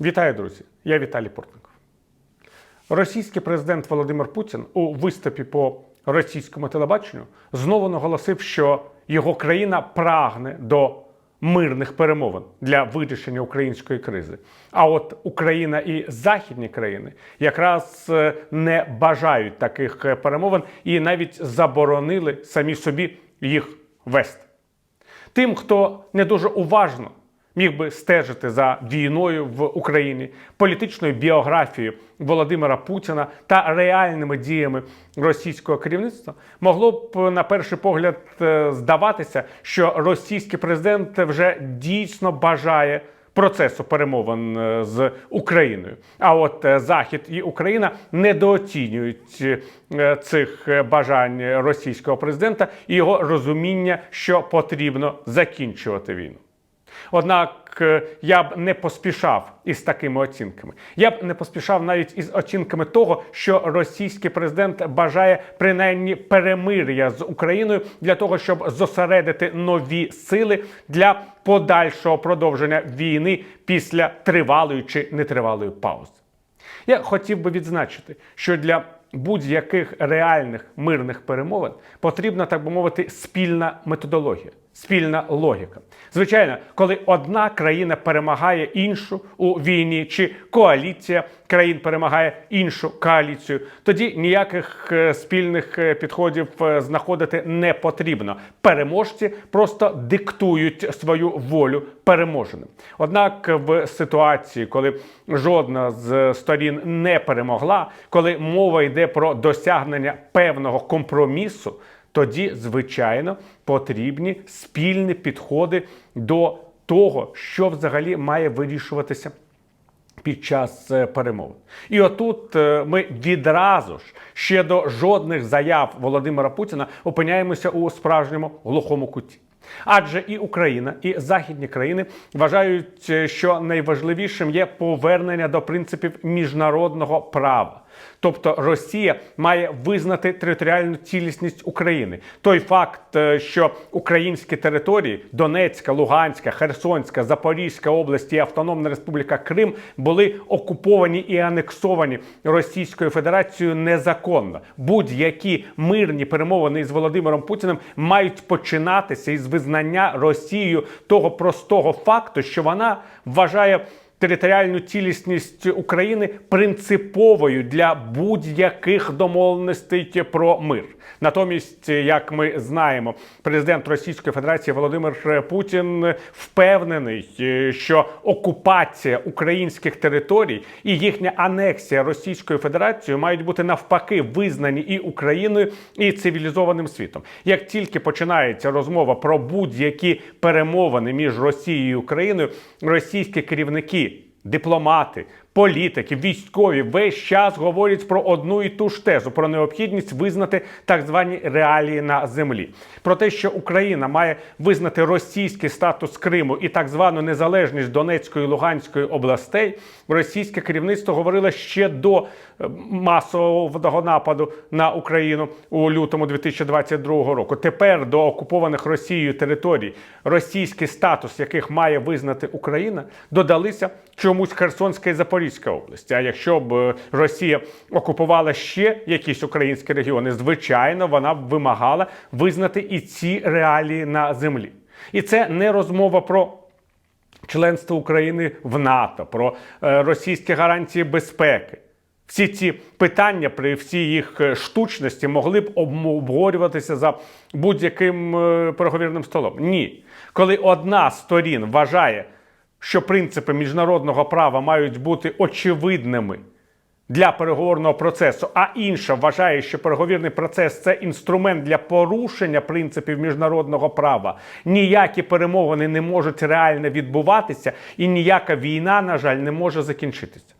Вітаю, друзі! Я Віталій Портников. Російський президент Володимир Путін у виступі по російському телебаченню знову наголосив, що його країна прагне до мирних перемовин для вирішення української кризи. А от Україна і західні країни якраз е, не бажають таких е, перемовин і навіть заборонили самі собі їх вести. Тим, хто не дуже уважно міг би стежити за війною в Україні, політичною біографією Володимира Путіна та реальними діями російського керівництва, могло б на перший погляд е, здаватися, що російський президент вже дійсно бажає. Процесу перемовин е, з Україною, а от е, Захід і Україна недооцінюють цих бажань російського президента і його розуміння, що потрібно закінчувати війну. Однак е, я б не поспішав із такими оцінками. Я б не поспішав навіть із оцінками того, що російський президент бажає принаймні перемир'я з Україною для того, щоб зосередити нові сили для подальшого продовження війни після тривалої чи нетривалої паузи. Я хотів би відзначити, що для будь-яких реальних мирних перемовин потрібна, так би мовити, спільна методологія, спільна логіка. Звичайно, коли одна країна перемагає іншу у війні, чи коаліція країн перемагає іншу коаліцію, тоді ніяких е, спільних е, підходів е, знаходити не потрібно. Переможці просто диктують свою волю переможеним. Однак в ситуації, коли жодна з сторін не перемогла, коли мова йде про досягнення певного компромісу, тоді, звичайно, потрібні спільні підходи до того, що взагалі має вирішуватися під час е, перемовин. І отут е, ми відразу ж ще до жодних заяв Володимира Путіна опиняємося у справжньому глухому куті. Адже і Україна, і західні країни вважають, е, що найважливішим є повернення до принципів міжнародного права. Тобто Росія має визнати територіальну цілісність України. Той факт, е, що українські території Донецька, Луганська, Херсонська, Запорізька області і Автономна Республіка Крим були окуповані і анексовані Російською Федерацією незаконно. Будь-які мирні перемовини із Володимиром Путіним мають починатися із визнання Росією того простого факту, що вона вважає територіальну цілісність України принциповою для будь-яких домовленостей про мир. Натомість, як ми знаємо, президент Російської Федерації Володимир Путін впевнений, що окупація українських територій і їхня анексія Російською Федерацією мають бути навпаки визнані і Україною, і цивілізованим світом. Як тільки починається розмова про будь-які перемовини між Росією і Україною, російські керівники дипломати, політики, військові весь час говорять про одну і ту ж тезу про необхідність визнати так звані реалії на землі. Про те, що Україна має визнати російський статус Криму і так звану незалежність Донецької і Луганської областей, російське керівництво говорило ще до е, масового нападу на Україну у лютому 2022 року. Тепер до окупованих Росією територій, російський статус, яких має визнати Україна, додалися чомусь Херсонська і Запорізька області. А якщо б е, Росія окупувала ще якісь українські регіони, звичайно, вона б вимагала визнати і ці реалії на землі. І це не розмова про. Членство України в НАТО, про е, російські гарантії безпеки. Всі ці питання при всій їх е, штучності могли б обговорюватися за будь-яким переговірним столом. Ні. Коли одна з сторін вважає, що принципи міжнародного права мають бути очевидними для переговорного процесу, а інша вважає, що переговірний процес це інструмент для порушення принципів міжнародного права. Ніякі перемовини не можуть реально відбуватися, і ніяка війна, на жаль, не може закінчитися.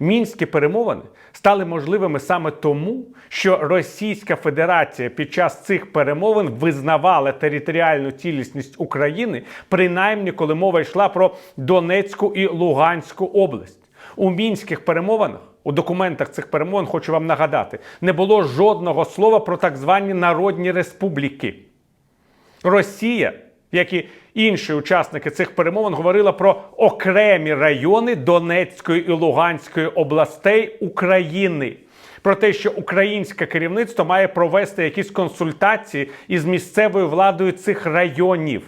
Мінські перемовини стали можливими саме тому, що Російська Федерація під час цих перемовин визнавала територіальну цілісність України, принаймні коли мова йшла про Донецьку і Луганську область. У мінських перемовинах, у документах цих перемовин, хочу вам нагадати, не було жодного слова про так звані народні республіки. Росія як і інші учасники цих перемовин, говорила про окремі райони Донецької і Луганської областей України. Про те, що українське керівництво має провести якісь консультації із місцевою владою цих районів.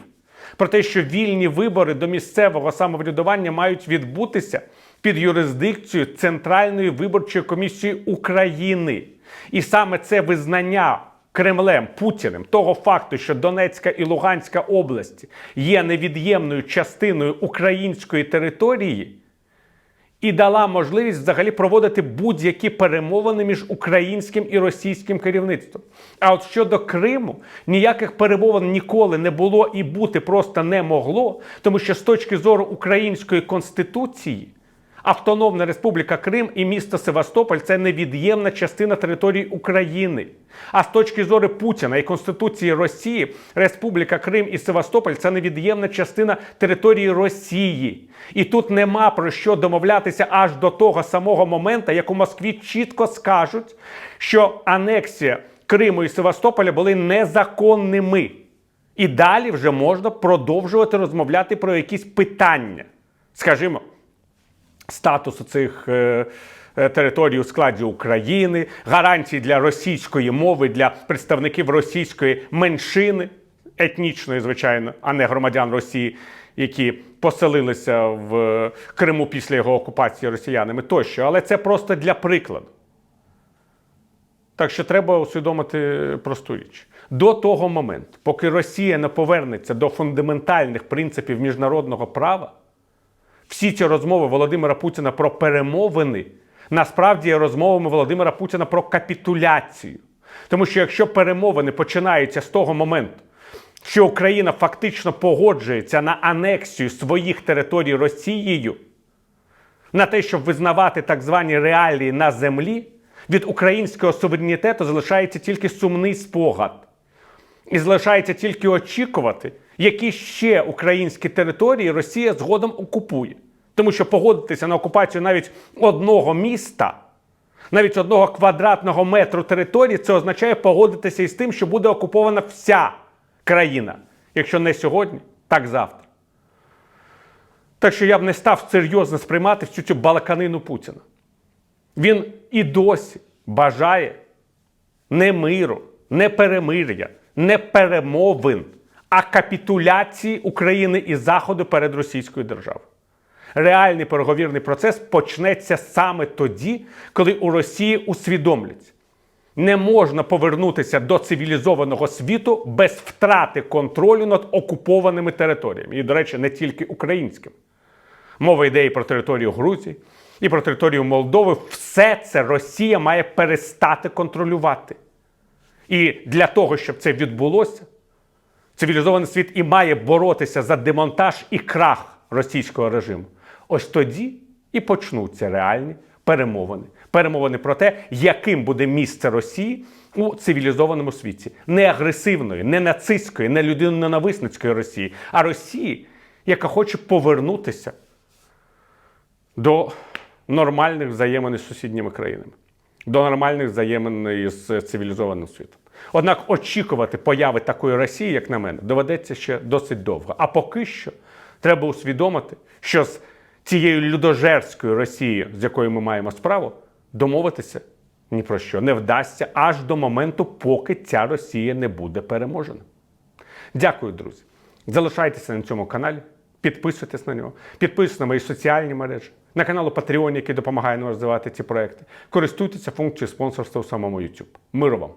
Про те, що вільні вибори до місцевого самоврядування мають відбутися під юрисдикцією Центральної виборчої комісії України. І саме це визнання Кремлем Путіним того факту, що Донецька і Луганська області є невід'ємною частиною української території, і дала можливість взагалі проводити будь-які перемовини між українським і російським керівництвом. А от щодо Криму, ніяких перемовин ніколи не було і бути просто не могло, тому що з точки зору української конституції. Автономна Республіка Крим і місто Севастополь це невід'ємна частина території України. А з точки зору Путіна і Конституції Росії, Республіка Крим і Севастополь це невід'ємна частина території Росії. І тут нема про що домовлятися аж до того самого моменту, як у Москві чітко скажуть, що анексія Криму і Севастополя були незаконними. І далі вже можна продовжувати розмовляти про якісь питання. Скажімо статусу цих е, е, територій у складі України, гарантії для російської мови для представників російської меншини, етнічної, звичайно, а не громадян Росії, які поселилися в Криму після його окупації росіянами тощо. Але це просто для прикладу. Так що треба усвідомити просту річ. До того моменту, поки Росія не повернеться до фундаментальних принципів міжнародного права, всі ці розмови Володимира Путіна про перемовини насправді є розмовами Володимира Путіна про капітуляцію. Тому що якщо перемовини починаються з того моменту, що Україна фактично погоджується на анексію своїх територій Росією, на те, щоб визнавати так звані реалії на землі, від українського суверенітету залишається тільки сумний спогад. І залишається тільки очікувати, які ще українські території Росія згодом окупує. Тому що погодитися на окупацію навіть одного міста, навіть одного квадратного метру території, це означає погодитися із тим, що буде окупована вся країна. Якщо не сьогодні, так завтра. Так що я б не став серйозно сприймати всю цю балаканину Путіна. Він і досі бажає не миру, не перемир'я, не перемовин, а капітуляції України і Заходу перед Російською державою. Реальний переговірний процес почнеться саме тоді, коли у Росії усвідомлять, не можна повернутися до цивілізованого світу без втрати контролю над окупованими територіями. І, до речі, не тільки українським. Мова йде і про територію Грузії, і про територію Молдови. Все це Росія має перестати контролювати. І для того, щоб це відбулося, цивілізований світ і має боротися за демонтаж і крах російського режиму. Ось тоді і почнуться реальні перемовини. Перемовини про те, яким буде місце Росії у цивілізованому світі. Не агресивної, не нацистської, не людиноненависницької Росії, а Росії, яка хоче повернутися до нормальних взаємин із сусідніми країнами, до нормальних взаємин із цивілізованим світом. Однак очікувати появи такої Росії, як на мене, доведеться ще досить довго. А поки що треба усвідомити, що з цією людожерською Росією, з якою ми маємо справу, домовитися ні про що не вдасться аж до моменту, поки ця Росія не буде переможена. Дякую, друзі. Залишайтеся на цьому каналі, підписуйтесь на нього, підписуйтесь на мої соціальні мережі, на канал Patreon, який допомагає нам розвивати ці проекти. Користуйтеся функцією спонсорства у самому YouTube. Миру вам!